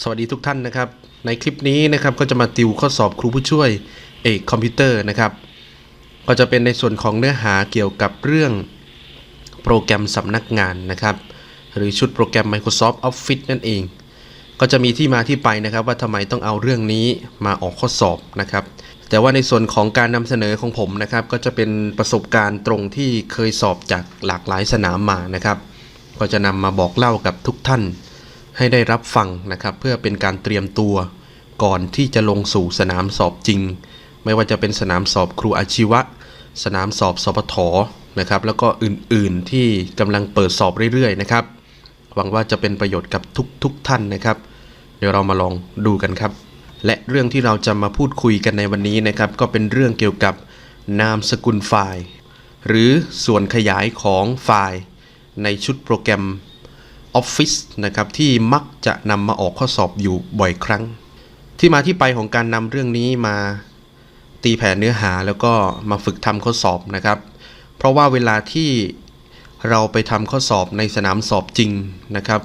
สวัสดีทุกท่านนะครับ ในคลิปนี้นะครับก็จะมาติวข้อสอบครูผู้ช่วยเอกคอมพิวเตอร์นะครับ ก็จะเป็นในส่วนของเนื้อหาเกี่ยวกับเรื่องโปรแกรมสำนักงานนะครับ หรือชุดโปรแกรม Microsoft Office นั่นเอง ก็จะมีที่มาที่ไปนะครับว่าทำไมต้องเอาเรื่องนี้มาออกข้อสอบนะครับ แต่ว่าในส่วนของการนำเสนอของผมนะครับ ก็จะเป็นประสบการณ์ตรงที่เคยสอบจากหลากหลายสนามมานะครับ ก็จะนำมาบอกเล่ากับทุกท่าน ให้ได้รับฟังนะครับเพื่อเป็นการเตรียมตัว ก่อนที่จะลงสู่สนามสอบจริง ไม่ว่าจะเป็นสนามสอบครูอาชีวะ สนามสอบสปทนะครับแล้วก็อื่นๆที่กำลังเปิดสอบเรื่อยๆนะครับหวังว่าจะเป็นประโยชน์กับทุกๆทท่านนะครับ เดี๋ยวเรามาลองดูกันครับ และเรื่องที่เราจะมาพูดคุยกันในวันนี้นะครับ ก็เป็นเรื่องเกี่ยวกับนามสกุลไฟล์ หรือส่วนขยายของไฟล์ ในชุดโปรแกรม Office นะครับที่มักจะนำมาออกข้อสอบอยู่บ่อยครั้ง ที่มาที่ไปของการนำเรื่องนี้มาตีแผ่เนื้อหาแล้วก็มาฝึกทำข้อสอบนะครับ เพราะว่าเวลาที่เราไปทำข้อสอบในสนามสอบจริงนะครับ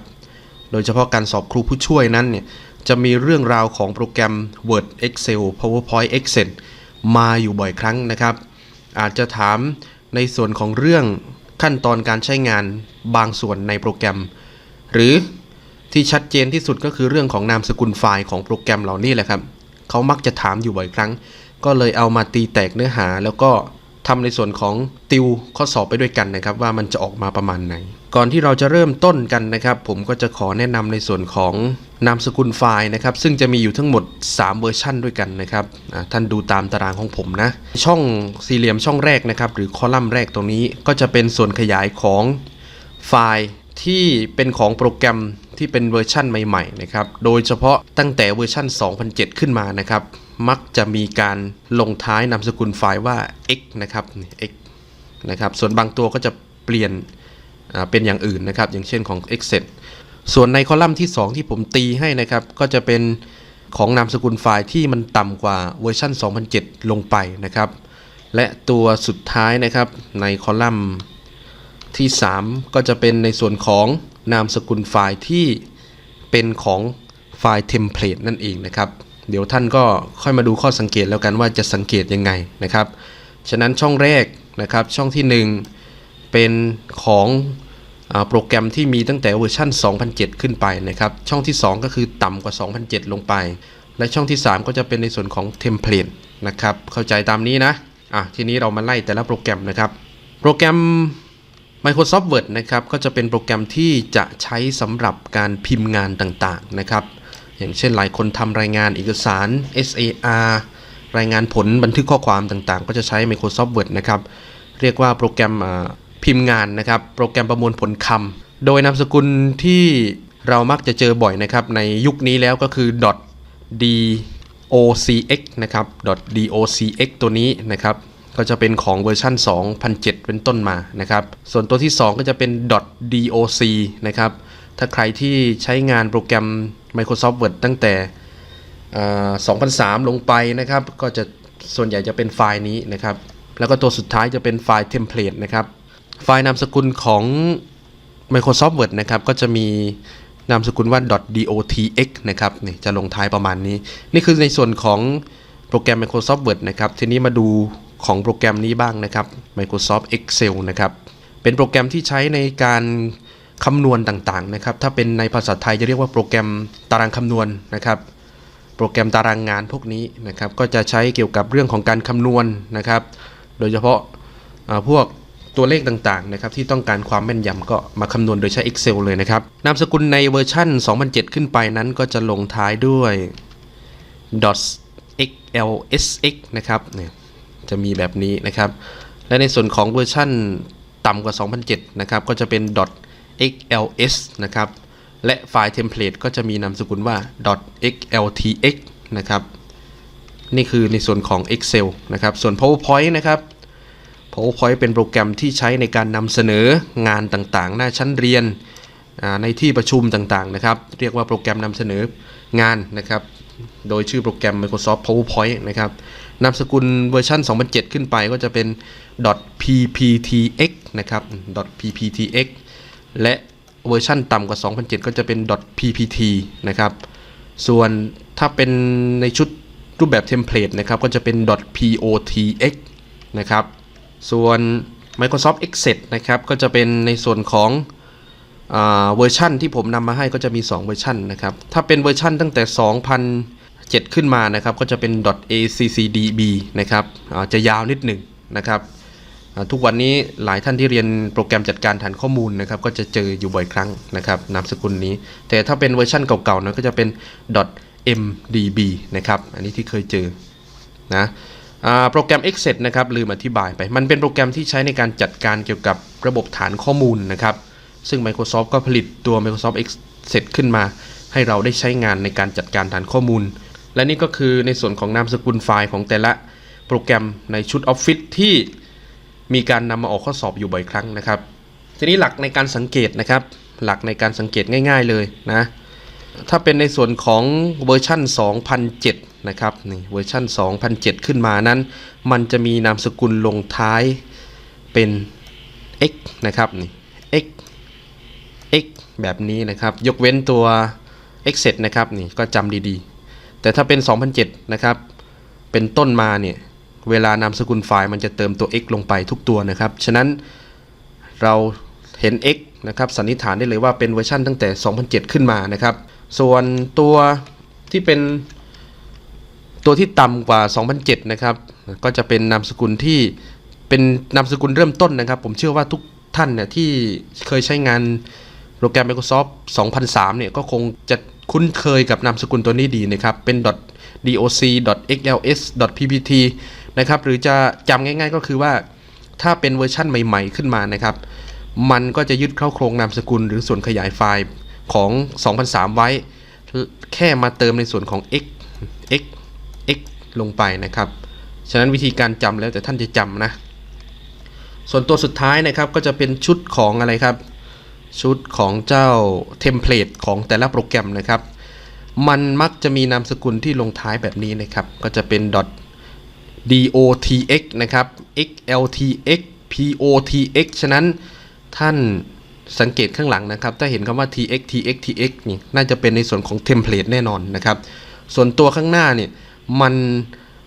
โดยเฉพาะการสอบครูผู้ช่วยนั้นเนี่ยจะมีเรื่องราวของโปรแกรม Word Excel PowerPoint Excel มาอยู่บ่อยครั้งนะครับ อาจจะถามในส่วนของเรื่องขั้นตอนการใช้งานบางส่วนในโปรแกรม หรือที่ชัดเจนที่สุดก็คือเรื่องของนามสกุลไฟล์ของโปรแกรมเหล่านี้แหละครับเขามักจะถามอยู่บ่อยครั้ง ก็เลยเอามาตีแตกเนื้อหา แล้วก็ทำในส่วนของติวข้อสอบไปด้วยกันนะครับ ว่ามันจะออกมาประมาณไหน ก่อนที่เราจะเริ่มต้นกันนะครับ ผมก็จะขอแนะนำในส่วนของนามสกุลไฟล์นะครับ ซึ่งจะมีอยู่ทั้งหมด 3 เวอร์ชันด้วยกันนะครับท่านดูตามตารางของผมนะ ช่องสี่เหลี่ยมช่องแรกนะครับ หรือคอลัมน์แรกตรงนี้ก็จะเป็นส่วนขยายของไฟล์ ที่เป็นของโปรแกรมที่เป็นเวอร์ชั่นใหม่ๆนะครับ โดยเฉพาะตั้งแต่เวอร์ชั่น 2007 ขึ้นมานะครับ มักจะมีการลงท้ายนามสกุลไฟล์ว่า x นะครับ x นะครับ ส่วนบางตัวก็จะเปลี่ยนเป็นอย่างอื่นนะครับ อย่างเช่นของ Excel ส่วนในคอลัมน์ที่ 2 ที่ผมตีให้นะครับ ก็จะเป็นของนามสกุลไฟล์ที่มันต่ำกว่าเวอร์ชัน2007 ลงไปนะครับ และตัวสุดท้ายนะครับในคอลัมน์ ที่ 3 ก็จะเป็นในส่วนของนามสกุลไฟล์ที่เป็นของไฟล์เทมเพลตนั่นเองนะครับ เดี๋ยวท่านก็ค่อยมาดูข้อสังเกตแล้วกันว่าจะสังเกตยังไงนะครับ ฉะนั้นช่องแรกนะครับช่องที่ 1 เป็นของอโปรแกรมที่มีตั้งแต่เวอร์ชัน2007 ขึ้นไปนะครับ ช่องที่ 2 ก็คือต่ำกว่า 2007 ลงไป และช่องที่ 3 ก็จะเป็นในส่วนของเทมเพลตนะครับ เข้าใจตามนี้นะ อะ ทีนี้เรามาไล่แต่ละโปรแกรมนะครับ โปรแกรม Microsoft Word นะครับก็จะเป็นโปรแกรมที่จะใช้สำหรับการพิมพ์งานต่างๆนะครับ อย่างเช่นหลายคนทำรายงานเอกสาร SAR รายงานผลบันทึกข้อความต่างๆ ก็จะใช้ Microsoft Word นะครับ เรียกว่าโปรแกรมพิมพ์งานนะครับ โปรแกรมประมวลผลคำโดยนามสกุลที่เรามักจะเจอบ่อยนะครับ ในยุคนี้แล้วก็คือ .docx นะครับ .docx ตัวนี้นะครับ ก็จะเป็นของเวอร์ชัน2007 เป็นต้นมานะครับ ส่วนตัวที่ 2 ก็จะเป็น .doc นะครับ ถ้าใครที่ใช้งานโปรแกรม Microsoft Word ตั้งแต่เอ่อ2003 ลงไปนะครับ ก็จะส่วนใหญ่จะเป็นไฟล์นี้นะครับ แล้วก็ตัวสุดท้ายจะเป็นไฟล์เทมเพลตนะครับ ไฟล์นามสกุลของ Microsoft Word นะครับ ก็จะมีนามสกุลว่า .dotx นะครับนี่จะลงท้ายประมาณนี้ นี่คือในส่วนของโปรแกรม Microsoft Word นะครับ ทีนี้มาดู ของโปรแกรมนี้บ้างนะครับ Microsoft Excel นะครับ เป็นโปรแกรมที่ใช้ในการคำนวณต่างๆนะครับ ถ้าเป็นในภาษาไทยจะเรียกว่าโปรแกรมตารางคำนวณนะครับ โปรแกรมตารางงานพวกนี้นะครับ ก็จะใช้เกี่ยวกับเรื่องของการคำนวณนะครับ โดยเฉพาะาพวกตัวเลขต่างๆนะครับที่ต้องการความแม่นยำก็มาคำนวณโดยใช้ Excel เลยนะครับ นามสกุลในเวอร์ชั่น 2007 ขึ้นไปนั้นก็จะลงท้ายด้วย .xlsx นะครับเนี่ย จะมีแบบนี้นะครับ และในส่วนของเวอร์ชั่นต่ำกว่า 2007 นะครับ ก็จะเป็น .xls นะครับ และไฟล์เทมเพลตก็จะมีนามสกุลว่า .xltx นะครับ นี่คือในส่วนของ Excel นะครับ ส่วน PowerPoint นะครับ PowerPoint เป็นโปรแกรมที่ใช้ในการนำเสนองานต่างๆ หน้าชั้นเรียนในที่ประชุมต่างๆ นะครับ เรียกว่าโปรแกรมนำเสนองานนะครับ โดยชื่อโปรแกรม Microsoft PowerPoint นะครับ นามสกุลเวอร์ชัน2007 ขึ้นไปก็จะเป็น .pptx นะครับ .pptx และเวอร์ชันต่ำกว่า 2007 ก็จะเป็น .ppt นะครับ ส่วนถ้าเป็นในชุดรูปแบบเทมเพลตนะครับ ก็จะเป็น .potx นะครับ ส่วน Microsoft Excel นะครับ ก็จะเป็นในส่วนของเวอร์ชันที่ผมนำมาให้ก็จะมี 2 เวอร์ชันนะครับ ถ้าเป็นเวอร์ชันตั้งแต่ 2000 7 ขึ้นมานะครับก็จะเป็น .accdb นะครับจะยาวนิดหนึ่งนะครับทุกวันนี้หลายท่านที่เรียนโปรแกรมจัดการฐานข้อมูลนะครับก็จะเจออยู่บ่อยครั้งนะครับนามสกุลนี้ แต่ถ้าเป็นเวอร์ชันเก่าๆนะก็จะเป็น .mdb นะครับอันนี้ที่เคยเจอนะโปรแกรม Excel นะครับลืมอธิบายไป มันเป็นโปรแกรมที่ใช้ในการจัดการเกี่ยวกับระบบฐานข้อมูลนะครับ ซึ่ง Microsoft ก็ผลิตตัว Microsoft Excel ขึ้นมา ให้เราได้ใช้งานในการจัดการฐานข้อมูล และนี่ก็คือในส่วนของนามสกุลไฟล์ของแต่ละโปรแกรมในชุด Office ที่มีการนำมาออกข้อสอบอยู่บ่อยครั้งนะครับ ทีนี้หลักในการสังเกตนะครับ หลักในการสังเกตง่าย ๆเลยนะ ถ้าเป็นในส่วนของเวอร์ชัน2007 นะครับนี่เวอร์ชัน2007 ขึ้นมานั้น มันจะมีนามสกุลลงท้ายเป็น x นะครับนี่ x x แบบนี้นะครับ ยกเว้นตัว x เสร็จนะครับนี่ก็จำดีๆ แต่ถ้าเป็น 2007 นะครับ เป็นต้นมาเนี่ย เวลานามสกุลไฟล์มันจะเติมตัว x ลงไปทุกตัวนะครับ ฉะนั้นเราเห็น x นะครับสันนิษฐานได้เลยว่าเป็นเวอร์ชันตั้งแต่ 2007 ขึ้นมานะครับ ส่วนตัวที่เป็นตัวที่ต่ำกว่า 2007 นะครับ ก็จะเป็นนามสกุลที่เป็นนามสกุลเริ่มต้นนะครับ ผมเชื่อว่าทุกท่านเนี่ยที่เคยใช้งานโปรแกรม Microsoft 2003 เนี่ยก็คงจะ คุ้นเคยกับนามสกุลตัวนี้ดีนะครับ เป็น .doc .xls .ppt นะครับ หรือจะจำง่าย ๆ ก็คือว่า ถ้าเป็นเวอร์ชั่นใหม่ ๆ ขึ้นมานะครับ มันก็จะยึดเข้าโครงนามสกุลหรือส่วนขยายไฟล์ของ 2003 ไว้ แค่มาเติมในส่วนของ x x x ลงไปนะครับ ฉะนั้นวิธีการจำแล้วแต่ท่านจะจำนะ ส่วนตัวสุดท้ายนะครับก็จะเป็นชุดของอะไรครับ ชุดของเจ้าเทมเพลตของแต่ละโปรแกรมนะครับ มันมักจะมีนามสกุลที่ลงท้ายแบบนี้นะครับ ก็จะเป็น .dotx นะครับ xltx potx ฉะนั้นท่านสังเกตข้างหลังนะครับ ถ้าเห็นคำว่า tx tx tx นี่น่าจะเป็นในส่วนของเทมเพลตแน่นอนนะครับ ส่วนตัวข้างหน้าเนี่ยมัน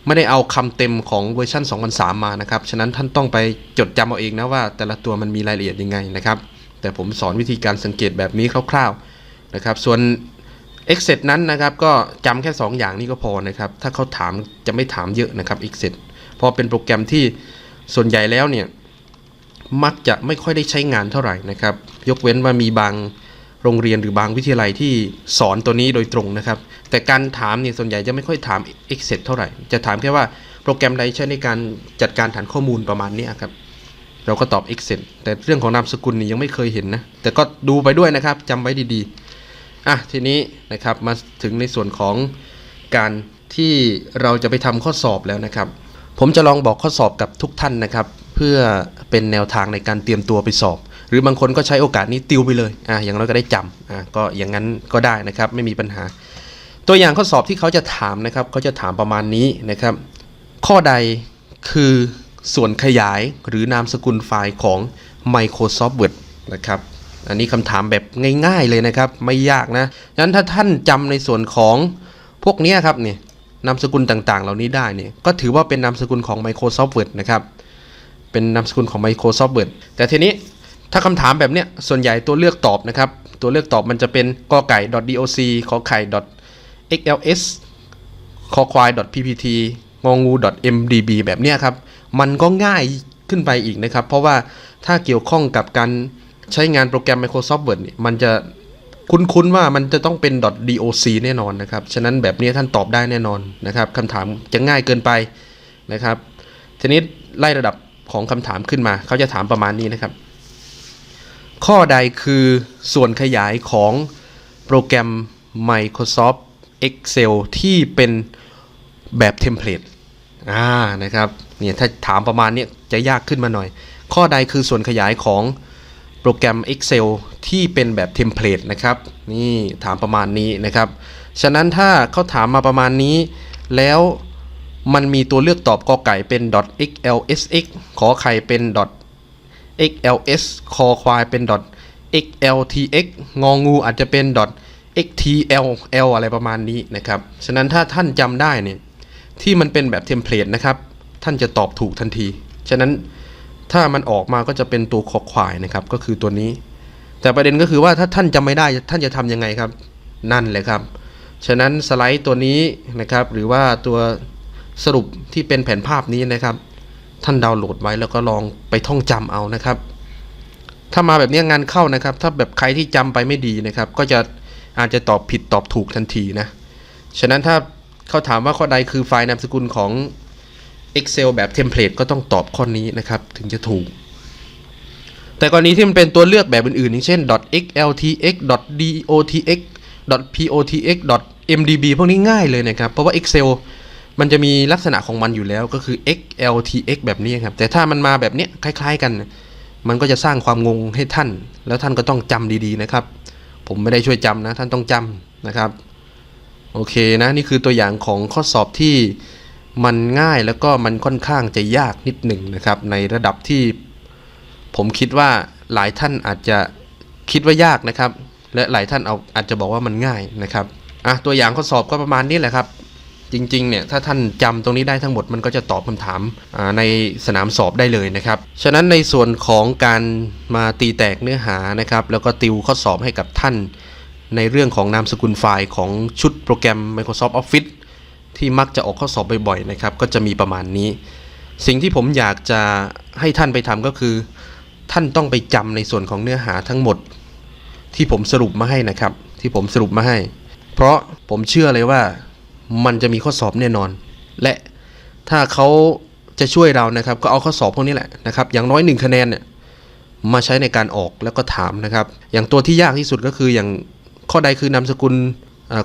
ไม่ได้เอาคำเต็มของเวอร์ชัน2003 มานะครับ ฉะนั้นท่านต้องไปจดจำเอาเองนะว่าแต่ละตัวมันมีรายละเอียดยังไงนะครับ แต่ผมสอนวิธีการสังเกตแบบนี้คร่าวๆนะครับ ส่วน Excel นั้นนะครับก็จำแค่ 2 อย่างนี้ก็พอนะครับ ถ้าเขาถามจะไม่ถามเยอะนะครับ Excel พราะเป็นโปรแกรมที่ส่วนใหญ่แล้วเนี่ย มักจะไม่ค่อยได้ใช้งานเท่าไหร่นะครับ ยกเว้นว่ามีบางโรงเรียนหรือบางวิทยาลัยที่สอนตัวนี้โดยตรงนะครับ แต่การถามเนี่ยส่วนใหญ่จะไม่ค่อยถาม Excel เท่าไหร่ จะถามแค่ว่าโปรแกรมใดใช้ในการจัดการฐานข้อมูลประมาณนี้ครับ เราก็ตอบ Excel แต่เรื่องของนามสกุลนี่ยังไม่เคยเห็นนะ แต่ก็ดูไปด้วยนะครับจำไว้ดีๆ อะทีนี้นะครับมาถึงในส่วนของการที่เราจะไปทำข้อสอบแล้วนะครับ ผมจะลองบอกข้อสอบกับทุกท่านนะครับ เพื่อเป็นแนวทางในการเตรียมตัวไปสอบ หรือบางคนก็ใช้โอกาสนี้ติวไปเลยอะอย่างน้อยก็ได้จำอะก็อย่างนั้นก็ได้นะครับไม่มีปัญหา ตัวอย่างข้อสอบที่เขาจะถามนะครับเขาจะถามประมาณนี้นะครับ ข้อใดคือ ส่วนขยายหรือนามสกุลไฟล์ของ Microsoft Word นะครับอันนี้คำถามแบบง่ายๆเลยนะครับ ไม่ยากนะฉะนั้นถ้าท่านจำในส่วนของพวกนี้ครับเนี่ยนามสกุลต่างๆ เหล่านี้ได้เนี่ยก็ถือว่าเป็นนามสกุลของ Microsoft Word นะครับเป็นนามสกุลของ Microsoft Word แต่ทีนี้ถ้าคำถามแบบเนี้ยส่วนใหญ่ตัวเลือกตอบนะครับ ตัวเลือกตอบมันจะเป็นกไก่ .doc ขอไข่ .xls คอควาย .ppt งองู .mdb แบบเนี้ยครับ มันก็ง่ายขึ้นไปอีกนะครับ เพราะว่าถ้าเกี่ยวข้องกับการใช้งานโปรแกรม Microsoft Word เนี่ยมันจะคุ้นๆว่ามันจะต้องเป็น .doc แน่นอนนะครับ ฉะนั้นแบบนี้ท่านตอบได้แน่นอนนะครับคำถามจะง่ายเกินไปนะครับ ทีนี้ไล่ระดับของคำถามขึ้นมา เขาจะถามประมาณนี้นะครับ ข้อใดคือส่วนขยายของโปรแกรม Microsoft Excel ที่เป็นแบบเทมเพลตอ่านะครับ เนี่ยถ้าถามประมาณนี้จะยากขึ้นมาหน่อย ข้อใดคือส่วนขยายของโปรแกรม Excel ที่เป็นแบบเทมเพลตนะครับ นี่ถามประมาณนี้นะครับ ฉะนั้นถ้าเขาถามมาประมาณนี้ แล้วมันมีตัวเลือกตอบกอไก่เป็น .xlsx ขอไข่เป็น .xls คอควายเป็น .xltx งองูอาจจะเป็น XTL L อะไรประมาณนี้นะครับ ฉะนั้นถ้าท่านจำได้เนี่ยที่มันเป็นแบบเทมเพลตนะครับ ท่านจะตอบถูกทันที ฉะนั้นถ้ามันออกมาก็จะเป็นตัวคอควายนะครับ ก็คือตัวนี้ แต่ประเด็นก็คือว่าถ้าท่านจำไม่ได้ท่านจะทำยังไงครับ นั่นแหละครับ ฉะนั้นสไลด์ตัวนี้นะครับ หรือว่าตัวสรุปที่เป็นแผนภาพนี้นะครับ ท่านดาวน์โหลดไว้แล้วก็ลองไปท่องจำเอานะครับ ถ้ามาแบบนี้งานเข้านะครับ ถ้าแบบใครที่จำไปไม่ดีนะครับ ก็จะอาจจะตอบผิดตอบถูกทันทีนะ ฉะนั้นถ้าเขาถามว่าข้อใดคือไฟล์นามสกุลของ Excel แบบเทมเพลตก็ต้องตอบข้อนี้นะครับ ถึงจะถูก แต่กรณีที่มันเป็นตัวเลือกแบบอื่นๆอย่างเช่น .xltx .dotx .potx .mdb พวกนี้ง่ายเลยนะครับ เพราะว่า Excel มันจะมีลักษณะของมันอยู่แล้วก็คือ xltx แบบนี้ครับ แต่ถ้ามันมาแบบนี้คล้าย ๆ กัน มันก็จะสร้างความงงให้ท่าน แล้วท่านก็ต้องจำดีๆนะครับ ผมไม่ได้ช่วยจำนะ ท่านต้องจำนะครับ โอเคนะ นี่คือตัวอย่างของข้อสอบที่ มันง่ายแล้วก็มันค่อนข้างจะยากนิดหนึ่งนะครับ ในระดับที่ผมคิดว่าหลายท่านอาจจะคิดว่ายากนะครับ และหลายท่านเอาอาจจะบอกว่ามันง่ายนะครับอะตัวอย่างข้อสอบก็ประมาณนี้แหละครับ จริงๆเนี่ยถ้าท่านจำตรงนี้ได้ทั้งหมดมันก็จะตอบคำถามในสนามสอบได้เลยนะครับ ฉะนั้นในส่วนของการมาตีแตกเนื้อหานะครับ แล้วก็ติวข้อสอบให้กับท่าน ในเรื่องของนามสกุลไฟล์ของชุดโปรแกรม Microsoft Office ที่มักจะออกข้อสอบบ่อยๆนะครับ ก็จะมีประมาณนี้ สิ่งที่ผมอยากจะให้ท่านไปทำก็คือ ท่านต้องไปจำในส่วนของเนื้อหาทั้งหมด ที่ผมสรุปมาให้นะครับ ที่ผมสรุปมาให้ เพราะผมเชื่อเลยว่ามันจะมีข้อสอบแน่นอน และถ้าเขาจะช่วยเรานะครับ ก็เอาข้อสอบพวกนี้แหละนะครับ อย่างน้อยหนึ่งคะแนนเนี่ยมาใช้ในการออกแล้วก็ถามนะครับ อย่างตัวที่ยากที่สุดก็คืออย่างข้อใดคือนามสกุล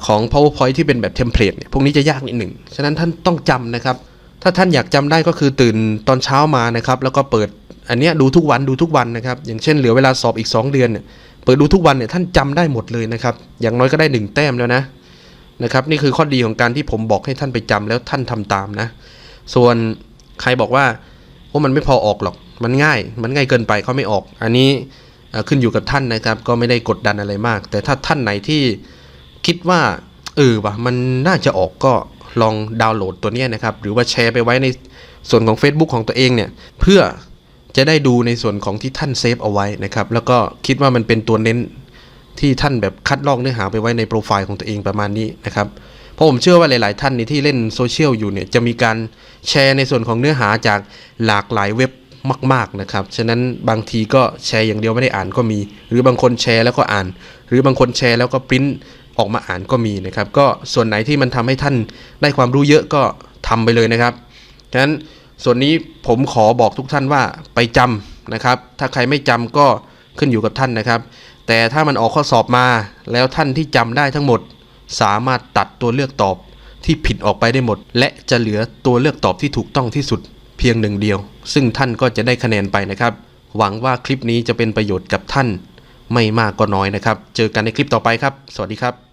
ของ powerpoint ที่เป็นแบบเทมเพลตเนี่ยพวกนี้จะยากนิดหนึ่ง ฉะนั้นท่านต้องจำนะครับ ถ้าท่านอยากจำได้ก็คือตื่นตอนเช้ามานะครับ แล้วก็เปิดอันเนี้ยดูทุกวันดูทุกวันนะครับ อย่างเช่นเหลือเวลาสอบอีก 2 เดือนเนี่ยเปิดดูทุกวันเนี่ยท่านจำได้หมดเลยนะครับ อย่างน้อยก็ได้หนึ่งแต้มแล้วนะนะครับนี่คือข้อดีของการที่ผมบอกให้ท่านไปจำแล้วท่านทำตามนะ ส่วนใครบอกว่าโอ้มันไม่พอออกหรอก มันง่าย มันง่ายเกินไปเขาไม่ออก อันนี้ขึ้นอยู่กับท่านนะครับ ก็ไม่ได้กดดันอะไรมาก แต่ถ้าท่านไหนที่ คิดว่าเออว่ะมันน่าจะออกก็ลองดาวน์โหลดตัวนี้นะครับ หรือว่าแชร์ไปไว้ในส่วนของ Facebook ของตัวเองเนี่ย เพื่อจะได้ดูในส่วนของที่ท่านเซฟเอาไว้นะครับ แล้วก็คิดว่ามันเป็นตัวเน้นที่ท่านแบบคัดลอกเนื้อหาไปไว้ในโปรไฟล์ของตัวเองประมาณนี้นะครับเพราะผมเชื่อว่าหลาย ๆ ท่านนี่ที่เล่นโซเชียลอยู่เนี่ยจะมีการแชร์ในส่วนของเนื้อหาจากหลากหลายเว็บมาก ๆ นะครับ ฉะนั้นบางทีก็แชร์อย่างเดียวไม่ได้อ่านก็มี หรือบางคนแชร์แล้วก็อ่าน หรือบางคนแชร์แล้วก็ปริ้น ออกมาอ่านก็มีนะครับ ก็ส่วนไหนที่มันทำให้ท่านได้ความรู้เยอะก็ทำไปเลยนะครับฉะนั้นส่วนนี้ผมขอบอกทุกท่านว่าไปจำนะครับ ถ้าใครไม่จำก็ขึ้นอยู่กับท่านนะครับ แต่ถ้ามันออกข้อสอบมาแล้วท่านที่จำได้ทั้งหมด สามารถตัดตัวเลือกตอบที่ผิดออกไปได้หมด และจะเหลือตัวเลือกตอบที่ถูกต้องที่สุดเพียงหนึ่งเดียว ซึ่งท่านก็จะได้คะแนนไปนะครับ หวังว่าคลิปนี้จะเป็นประโยชน์กับท่าน ไม่มากก็น้อยนะครับ เจอกันในคลิปต่อไปครับ สวัสดีครับ